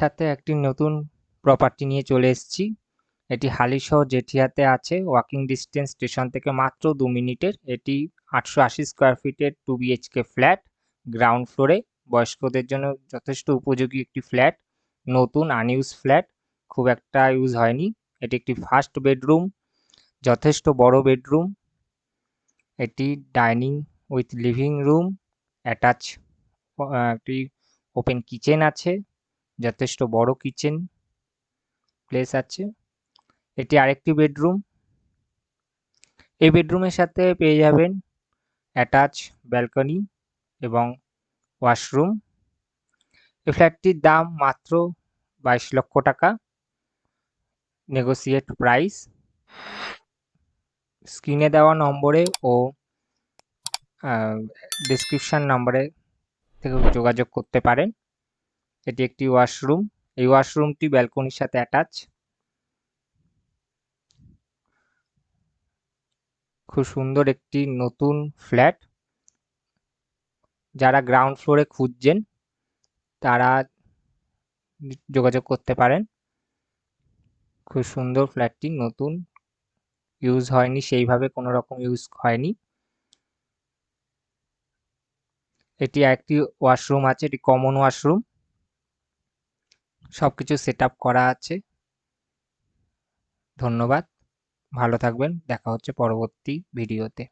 সাথে একটি নতুন প্রপার্টি নিয়ে চলে এসেছি। এটি হালিশহর জেঠিয়াতে আছে। ওয়াকিং ডিস্টেন্স স্টেশন থেকে মাত্র দু মিনিটের। এটি আটশো আশি স্কোয়ার ফিটের টু বিএইচকে ফ্ল্যাট গ্রাউন্ড ফ্লোরে বয়স্কদের জন্য যথেষ্ট উপযোগী একটি ফ্ল্যাট নতুন আনইউজ ফ্ল্যাট খুব একটা ইউজ হয়নি। এটি একটি ফার্স্ট বেডরুম যথেষ্ট বড় বেডরুম এটি dining with living room attach একটি ওপেন কিচেন আছে। যথেষ্ট বড় কিচেন প্লেস আছে। এটি আরেকটি বেডরুম এই বেডরুমের সাথে পেয়ে যাবেন অ্যাটাচ ব্যালকনি এবং ওয়াশরুম এই ফ্ল্যাটটির দাম মাত্র বাইশ লক্ষ টাকা। নেগোসিয়েট প্রাইস স্ক্রিনে দেওয়া নম্বরে ও ডিসক্রিপশান নম্বরে থেকে যোগাযোগ করতে পারেন। এটি একটি ওয়াশরুম। এই ওয়াশরুমটি ব্যালকনির সাথে অ্যাটাচ। খুব সুন্দর একটি নতুন ফ্ল্যাট। যারা গ্রাউন্ড ফ্লোরে খুঁজছেন, তারা যোগাযোগ করতে পারেন। খুব সুন্দর ফ্ল্যাটটি, নতুন ইউজ হয়নি, সেইভাবে কোনো রকম ইউজ হয়নি। এটি একটি ওয়াশরুম আছে, এটি কমন ওয়াশরুম। সব কিছু সেট করা আছে। ধন্যবাদ। ভালো থাকবেন। দেখা হচ্ছে পরবর্তী ভিডিওতে